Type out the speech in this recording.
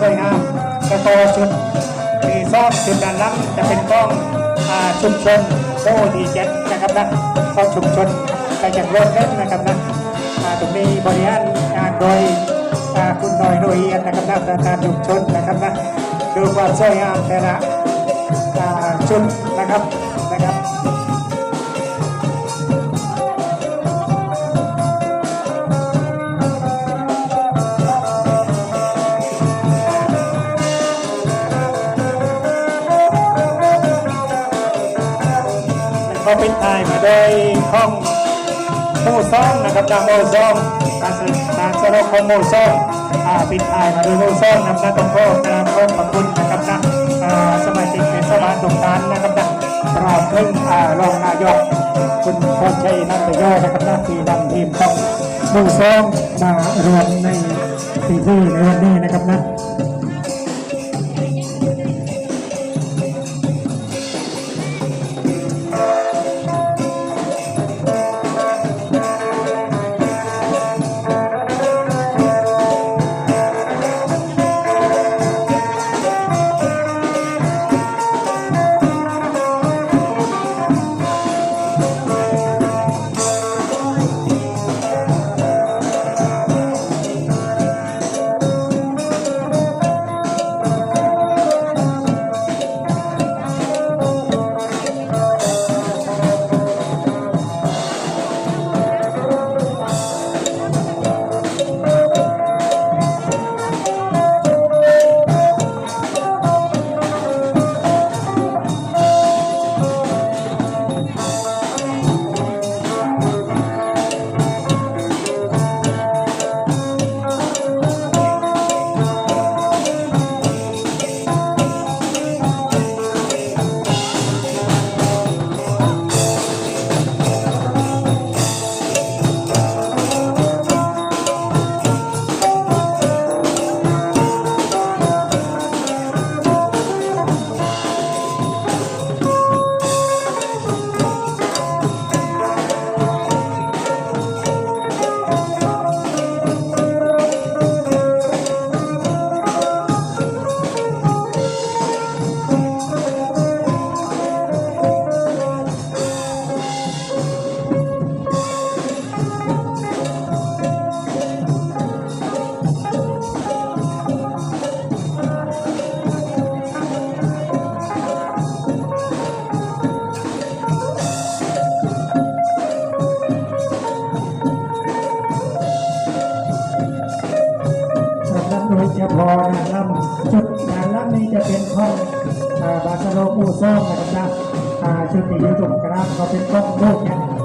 สวยงามกระโตชุดมีซ่อมจุดด้านหล่างจะเป็นกล้องอชุมชนโอ้ดีเจ็ดนะครับนะกล้องชุมชนไปจากรถเล่นนะครับนะตรงนี้บริหารงานโดยอ่าคุณหน่อยหน่วยเอียนนะครับนะประธานชุมชนนะครับนะดูความสวยงามแต่ละอ่าชุดนะครับนะครับ ก็ปิดท้ายมาด้วยห้องหมู่ซ่องนะครับดามโมซ่องการสื่อการสรุปของหมู่ซ่องอ่าปิดทายมาด้วยหมู่ซ่องนำนักต้องโทษนะครับขอบคุณนะครับนะอ่าสมาชิกเทศบาลตรงนั้นนะครับนะปราบถึงอ่ารองนายกคุณพรชัยนันตโยนะครับนะที่นำทีมของหมู่ซ่องมารวมในปีที่ในวันนี้นะครับนะำนักโดยเฉพาะนะลำจุดงานลำนี้จะเป็นห้องบาสโลปูซ่อมนะครับนะอ่าชุดที่อยู่ตรงกลางเขาเป็นกล้องโลกเนี่ยให้กับ